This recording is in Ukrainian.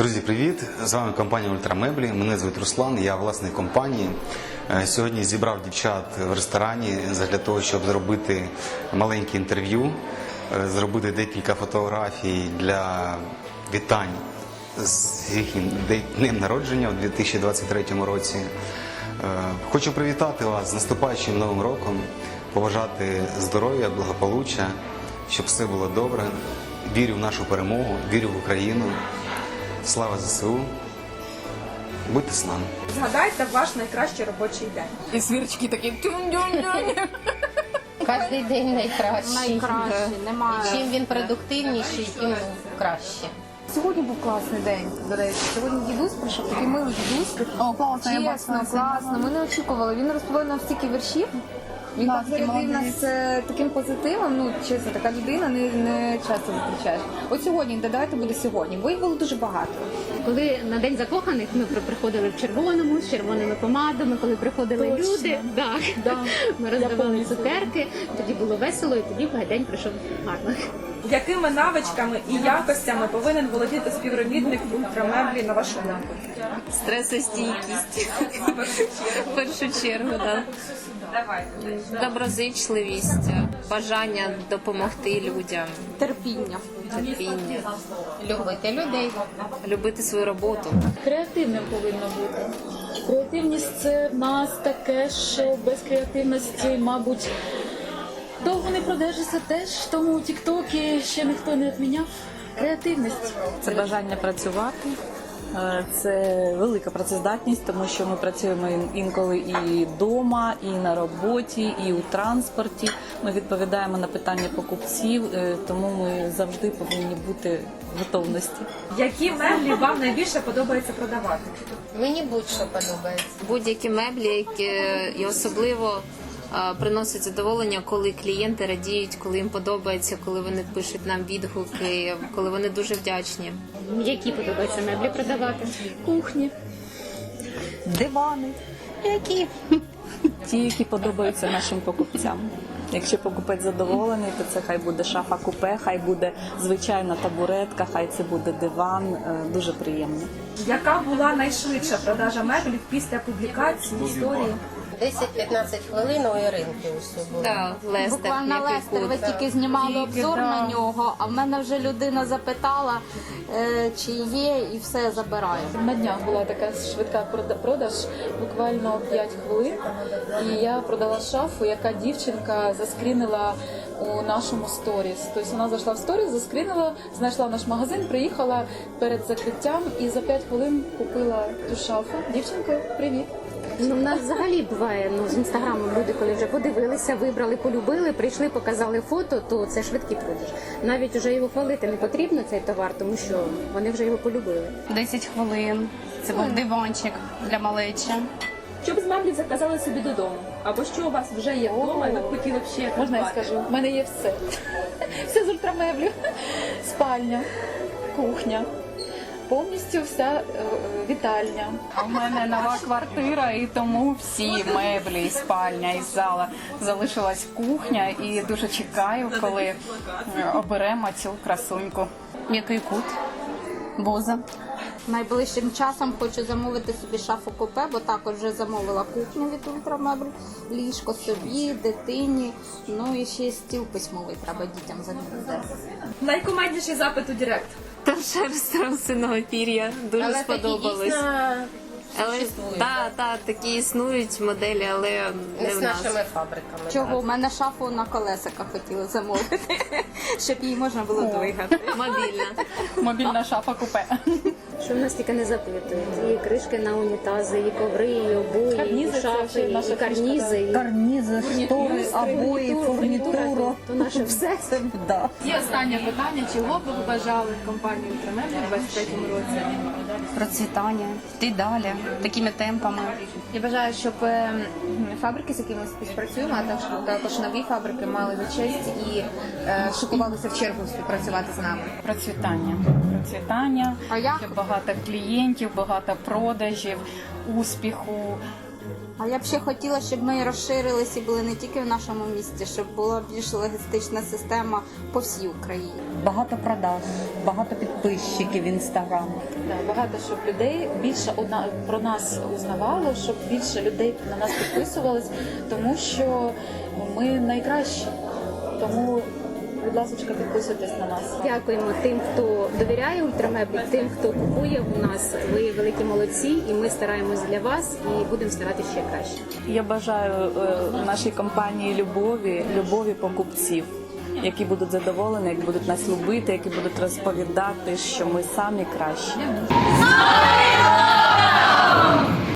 Друзі, привіт! З вами компанія Ультрамеблі. Мене звуть Руслан, я власник компанії. Е, Сьогодні зібрав дівчат в ресторані для того, щоб зробити маленьке інтерв'ю, е, зробити декілька фотографій для вітань з їхнім днем народження у 2023 році. Е, Хочу привітати вас з наступаючим новим роком, побажати здоров'я, благополуччя, щоб все було добре. Вірю в нашу перемогу, вірю в Україну. Слава ЗСУ. Будьте з нами. Згадайте ваш найкращий робочий день. І свірчки такі тюнь-тюнь-тюнь. Кожний день найкращий. Найкращий, немає. І чим він продуктивніший, тим краще. Сьогодні був класний день. До речі, сьогодні дідусь прийшов, такий милий дідусь. О, класно, Чесно, класно. Ми не очікували. Він розповів нам стільки віршів. Він Да, так зарядив нас е, таким позитивом. Ну чесно, така людина не, не часто зустрічаєш. От сьогодні, де давайте буде сьогодні, бо їх було дуже багато. Коли на день закоханих ми при- приходили в червоному з червоними помадами, коли приходили люди, так, ми роздавали цукерки, тоді було весело, і тоді день пройшов гарно. Якими навичками і якостями повинен володіти співробітник ультрамеблі на вашу думку? Стресостійкість. В першу чергу, да. Доброзичливість, бажання допомогти людям, Терпіння. терпіння, Любити людей. любити свою роботу. Креативним повинно бути. Креативність це в нас таке, що без креативності, мабуть, довго не продержишся теж, тому у Тіктокі ще ніхто не відміняв. Креативність. Це бажання працювати. Е, Це велика працездатність, тому що ми працюємо інколи і вдома, і на роботі, і у транспорті. Ми відповідаємо на питання покупців, е, тому ми завжди повинні бути в готовності. Які меблі вам найбільше подобається продавати? Мені будь-що подобається. Будь-які меблі, які і особливо а, приносять задоволення, коли клієнти радіють, коли їм подобається, коли вони пишуть нам відгуки, коли вони дуже вдячні. Які подобаються меблі продавати? Кухні. Дивани, які ті, які подобаються нашим покупцям. Якщо покупець задоволений, то це хай буде шафа купе, хай буде звичайна табуретка, хай це буде диван. Е, Дуже приємно. Яка була найшвидша продажа меблів після публікації історії? 10-15 хвилин у Іринки усе було. Да, Лестер, Буквально Лестер, ви кут. тільки знімали обзор на нього, а в мене вже людина запитала, е, чи є, і все забирає. На днях була така швидка прода- продаж, буквально 5 хвилин. І я продала шафу, яка дівчинка заскрінила у нашому сторіс. Тобто вона зайшла в сторіс, заскрінила, знайшла наш магазин, приїхала перед закриттям і за 5 хвилин купила ту шафу. Дівчинка, привіт. Ну, в нас взагалі буває ну, з інстаграмом люди, коли вже подивилися, вибрали, полюбили, прийшли, показали фото, то це швидкий продаж. Навіть вже його хвалити не потрібно цей товар, тому що вони вже його полюбили. 10 хвилин. Це був диванчик для малечі. Щоб з меблів заказали собі додому, або що у вас вже є вдома, і ви б хотіли б ще можна я скажу? У мене є все. Все з ультрамеблів. Спальня, кухня, повністю вся е, е, вітальня. В мене нова квартира, і тому всі меблі, і спальня, і зала залишилась кухня. І дуже чекаю, коли е, оберемо цю красуньку. Який кут? Боза. Найближчим часом хочу замовити собі шафу купе, бо також вже замовила кухню від ультрамебль, ліжко собі, дитині. Ну і ще стіл письмовий треба дітям замовити. Найкомандніший запит у Директ. Там шерсть синого пір'я дуже Але такі сподобалось. Але существують, та, та, такі існують моделі, але не не з в нас. нашими фабриками. Чого у мене шафу на колесиках хотіли замовити, щоб її можна було двигати. Мобільна. Мобільна шафа купе. Що в нас тільки не запитують? І кришки на унітази, і коври, і обої, Карнізи і це шафи, наша і карнізи. і Карнізи, штори, обої, фурнітура, то наше все. Да. І останнє питання: чого б ви бажали компанії ультрамеблі у 23-му році? Процвітання. Йти далі такими темпами. Я бажаю, щоб е, фабрики, з якими ми співпрацюємо, а також, також нові фабрики мали за честь і е, шокувалися в чергу співпрацювати з нами. Процвітання. Процвітання. А я багато клієнтів, багато продажів, успіху. А я б ще хотіла, щоб ми розширилися і були не тільки в нашому місті, щоб була більш логістична система по всій Україні. Багато продаж, багато підписчиків в інстаграм. Багато щоб людей більше одна про нас узнавало, щоб більше людей на нас підписувались, тому що ми найкращі. Тому, будь ласка, підписуйтесь на нас. Дякуємо тим, хто довіряє ультрамеблі, тим, хто купує у нас. Ви великі молодці, і ми стараємось для вас і будемо старатися ще краще. Я бажаю е, нашій компанії любові, любові покупців, які будуть задоволені, які будуть нас любити, які будуть розповідати, що ми самі кращі.